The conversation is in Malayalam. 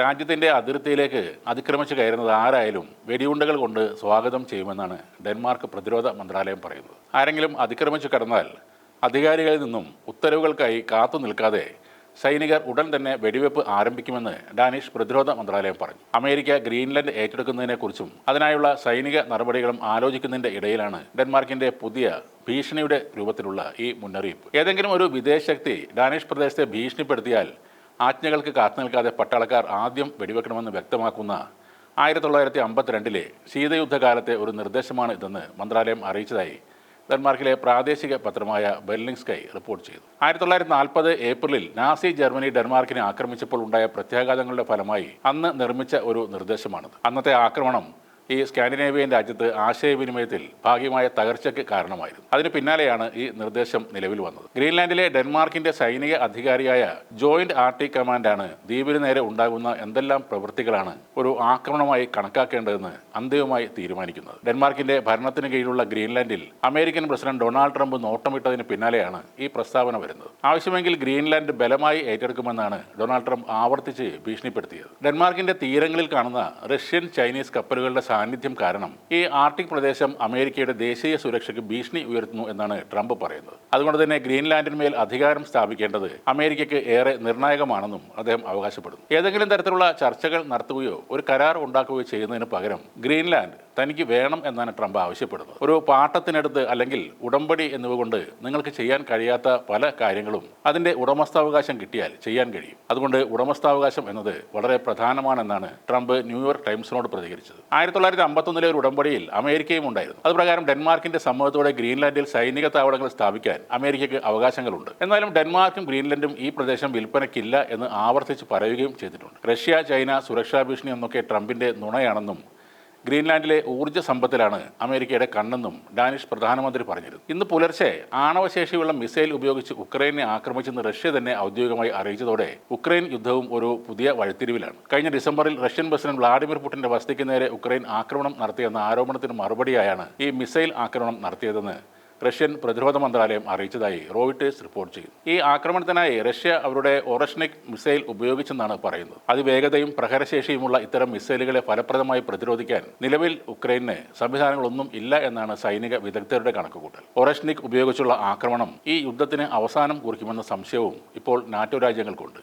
രാജ്യത്തിന്റെ അതിർത്തിയിലേക്ക് അതിക്രമിച്ച് കയറുന്നത് ആരായാലും വെടിയുണ്ടകൾ കൊണ്ട് സ്വാഗതം ചെയ്യുമെന്നാണ് ഡെൻമാർക്ക് പ്രതിരോധ മന്ത്രാലയം പറയുന്നത്. ആരെങ്കിലും അതിക്രമിച്ച് കടന്നാൽ അധികാരികളിൽ നിന്നും ഉത്തരവുകൾക്കായി കാത്തു നിൽക്കാതെ സൈനികർ ഉടൻ തന്നെ വെടിവെപ്പ് ആരംഭിക്കുമെന്ന് ഡാനിഷ് പ്രതിരോധ മന്ത്രാലയം പറഞ്ഞു. അമേരിക്ക ഗ്രീൻലൻഡ് ഏറ്റെടുക്കുന്നതിനെക്കുറിച്ചും അതിനായുള്ള സൈനിക നടപടികളും ആലോചിക്കുന്നതിന്റെ ഇടയിലാണ് ഡെൻമാർക്കിന്റെ പുതിയ ഭീഷണിയുടെ രൂപത്തിലുള്ള ഈ മുന്നറിയിപ്പ്. ഏതെങ്കിലും ഒരു വിദേശ ശക്തി ഡാനിഷ് പ്രദേശത്തെ ഭീഷണിപ്പെടുത്തിയാൽ ആജ്ഞകൾക്ക് കാത്തുനിൽക്കാതെ പട്ടാളക്കാർ ആദ്യം വെടിവെക്കണമെന്ന് വ്യക്തമാക്കുന്ന ആയിരത്തി തൊള്ളായിരത്തി അമ്പത്തിരണ്ടിലെ ശീതയുദ്ധകാലത്തെ ഒരു നിർദ്ദേശമാണ് ഇതെന്ന് മന്ത്രാലയം അറിയിച്ചതായി ഡെൻമാർക്കിലെ പ്രാദേശിക പത്രമായ ബെർലിംഗ് സ്കൈ റിപ്പോർട്ട് ചെയ്തു. ആയിരത്തി തൊള്ളായിരത്തി നാൽപ്പത് ഏപ്രിലിൽ നാസി ജർമ്മനി ഡെൻമാർക്കിനെ ആക്രമിച്ചപ്പോൾ ഉണ്ടായ പ്രത്യാഘാതങ്ങളുടെ ഫലമായി അന്ന് നിർമ്മിച്ച ഒരു നിർദ്ദേശമാണിത്. അന്നത്തെ ആക്രമണം ഈ സ്കാൻഡിനേവിയൻ രാജ്യത്ത് ആശയവിനിമയത്തിൽ ഭാഗ്യമായ തകർച്ചയ്ക്ക് കാരണമായിരുന്നു. അതിന് പിന്നാലെയാണ് ഈ നിർദ്ദേശം നിലവിൽ വന്നത്. ഗ്രീൻലാൻഡിലെ ഡെൻമാർക്കിന്റെ സൈനിക അധികാരിയായ ജോയിന്റ് ആർട്ടിക് കമാൻഡാണ് ദ്വീപിന് നേരെ ഉണ്ടാകുന്ന എന്തെല്ലാം പ്രവൃത്തികളാണ് ഒരു ആക്രമണമായി കണക്കാക്കേണ്ടതെന്ന് അന്തിമമായി തീരുമാനിക്കുന്നത്. ഡെൻമാർക്കിന്റെ ഭരണത്തിന് കീഴിലുള്ള ഗ്രീൻലാൻഡിൽ അമേരിക്കൻ പ്രസിഡന്റ് ഡൊണാൾഡ് ട്രംപ് നോട്ടമിട്ടതിന് പിന്നാലെയാണ് ഈ പ്രസ്താവന വരുന്നത്. ആവശ്യമെങ്കിൽ ഗ്രീൻലാൻഡ് ബലമായി ഏറ്റെടുക്കുമെന്നാണ് ഡൊണാൾഡ് ട്രംപ് ആവർത്തിച്ച് ഭീഷണിപ്പെടുത്തിയത്. ഡെൻമാർക്കിന്റെ തീരങ്ങളിൽ കാണുന്ന റഷ്യൻ ചൈനീസ് കപ്പലുകളുടെ സാന്നിധ്യം കാരണം ഈ ആർട്ടിക് പ്രദേശം അമേരിക്കയുടെ ദേശീയ സുരക്ഷയ്ക്ക് ഭീഷണി ഉയർത്തുന്നു എന്നാണ് ട്രംപ് പറയുന്നത്. അതുകൊണ്ട് തന്നെ ഗ്രീൻലാൻഡിന്മേൽ അധികാരം സ്ഥാപിക്കേണ്ടത് അമേരിക്കയ്ക്ക് ഏറെ നിർണായകമാണെന്നും അദ്ദേഹം അവകാശപ്പെടുന്നു. ഏതെങ്കിലും തരത്തിലുള്ള ചർച്ചകൾ നടത്തുകയോ ഒരു കരാർ ഉണ്ടാക്കുകയോ ചെയ്യുന്നതിന് പകരം ഗ്രീൻലാൻഡ് തനിക്ക് വേണം എന്നാണ് ട്രംപ് ആവശ്യപ്പെടുന്നത്. ഒരു പാട്ടത്തിനടുത്ത് അല്ലെങ്കിൽ ഉടമ്പടി എന്നിവ കൊണ്ട് നിങ്ങൾക്ക് ചെയ്യാൻ കഴിയാത്ത പല കാര്യങ്ങളും അതിന്റെ ഉടമസ്ഥാവകാശം കിട്ടിയാൽ ചെയ്യാൻ കഴിയും. അതുകൊണ്ട് ഉടമസ്ഥാവകാശം എന്നത് വളരെ പ്രധാനമാണെന്നാണ് ട്രംപ് ന്യൂയോർക്ക് ടൈംസിനോട് പ്രതികരിച്ചത്. ആയിരത്തി തൊള്ളായിരത്തി അമ്പത്തൊന്നിലെ ഒരു ഉടമ്പടിയിൽ അമേരിക്കയും ഉണ്ടായിരുന്നു. അതുപ്രകാരം ഡെൻമാർക്കിന്റെ സമ്മതത്തോടെ ഗ്രീൻലാൻഡിൽ സൈനിക താവളങ്ങൾ സ്ഥാപിക്കാൻ അമേരിക്കയ്ക്ക് അവകാശങ്ങളുണ്ട്. എന്നാലും ഡെൻമാർക്കും ഗ്രീൻലൻഡും ഈ പ്രദേശം വിൽപ്പനയ്ക്കില്ല എന്ന് ആവർത്തിച്ച് പറയുകയും ചെയ്തിട്ടുണ്ട്. റഷ്യ ചൈന സുരക്ഷാ ഭീഷണി എന്നൊക്കെ ട്രംപിന്റെ നുണയാണെന്നും ഗ്രീൻലാൻഡിലെ ഊർജ സമ്പത്തിലാണ് അമേരിക്കയുടെ കണ്ണെന്നും ഡാനിഷ് പ്രധാനമന്ത്രി പറഞ്ഞിരുന്നു. ഇന്ന് പുലർച്ചെ ആണവശേഷിയുള്ള മിസൈൽ ഉപയോഗിച്ച് ഉക്രൈനെ ആക്രമിച്ചെന്ന് റഷ്യ തന്നെ ഔദ്യോഗികമായി അറിയിച്ചതോടെ ഉക്രൈൻ യുദ്ധവും ഒരു പുതിയ വഴിത്തിരിവിലാണ്. കഴിഞ്ഞ ഡിസംബറിൽ റഷ്യൻ പ്രസിഡന്റ് വ്ളാഡിമിർ പുടിന്റെ വസതിക്ക് നേരെ ഉക്രൈൻ ആക്രമണം നടത്തിയെന്ന ആരോപണത്തിന് മറുപടിയായാണ് ഈ മിസൈൽ ആക്രമണം നടത്തിയതെന്ന് റഷ്യൻ പ്രതിരോധ മന്ത്രാലയം അറിയിച്ചതായി റോയിട്ടേഴ്സ് റിപ്പോർട്ട് ചെയ്തു ഈ ആക്രമണത്തിനായി റഷ്യ അവരുടെ ഒറഷ്നിക് മിസൈൽ ഉപയോഗിച്ചെന്നാണ് പറയുന്നത്. അതിവേഗതയും പ്രഹരശേഷിയുമുള്ള ഇത്തരം മിസൈലുകളെ ഫലപ്രദമായി പ്രതിരോധിക്കാൻ നിലവിൽ ഉക്രൈന് സംവിധാനങ്ങളൊന്നും ഇല്ല എന്നാണ് സൈനിക വിദഗ്ധരുടെ കണക്കുകൂട്ടൽ. ഒറഷ്നിക് ഉപയോഗിച്ചുള്ള ആക്രമണം ഈ യുദ്ധത്തിന് അവസാനം കുറിക്കുമെന്ന സംശയവും ഇപ്പോൾ നാറ്റോ രാജ്യങ്ങൾക്കുണ്ട്.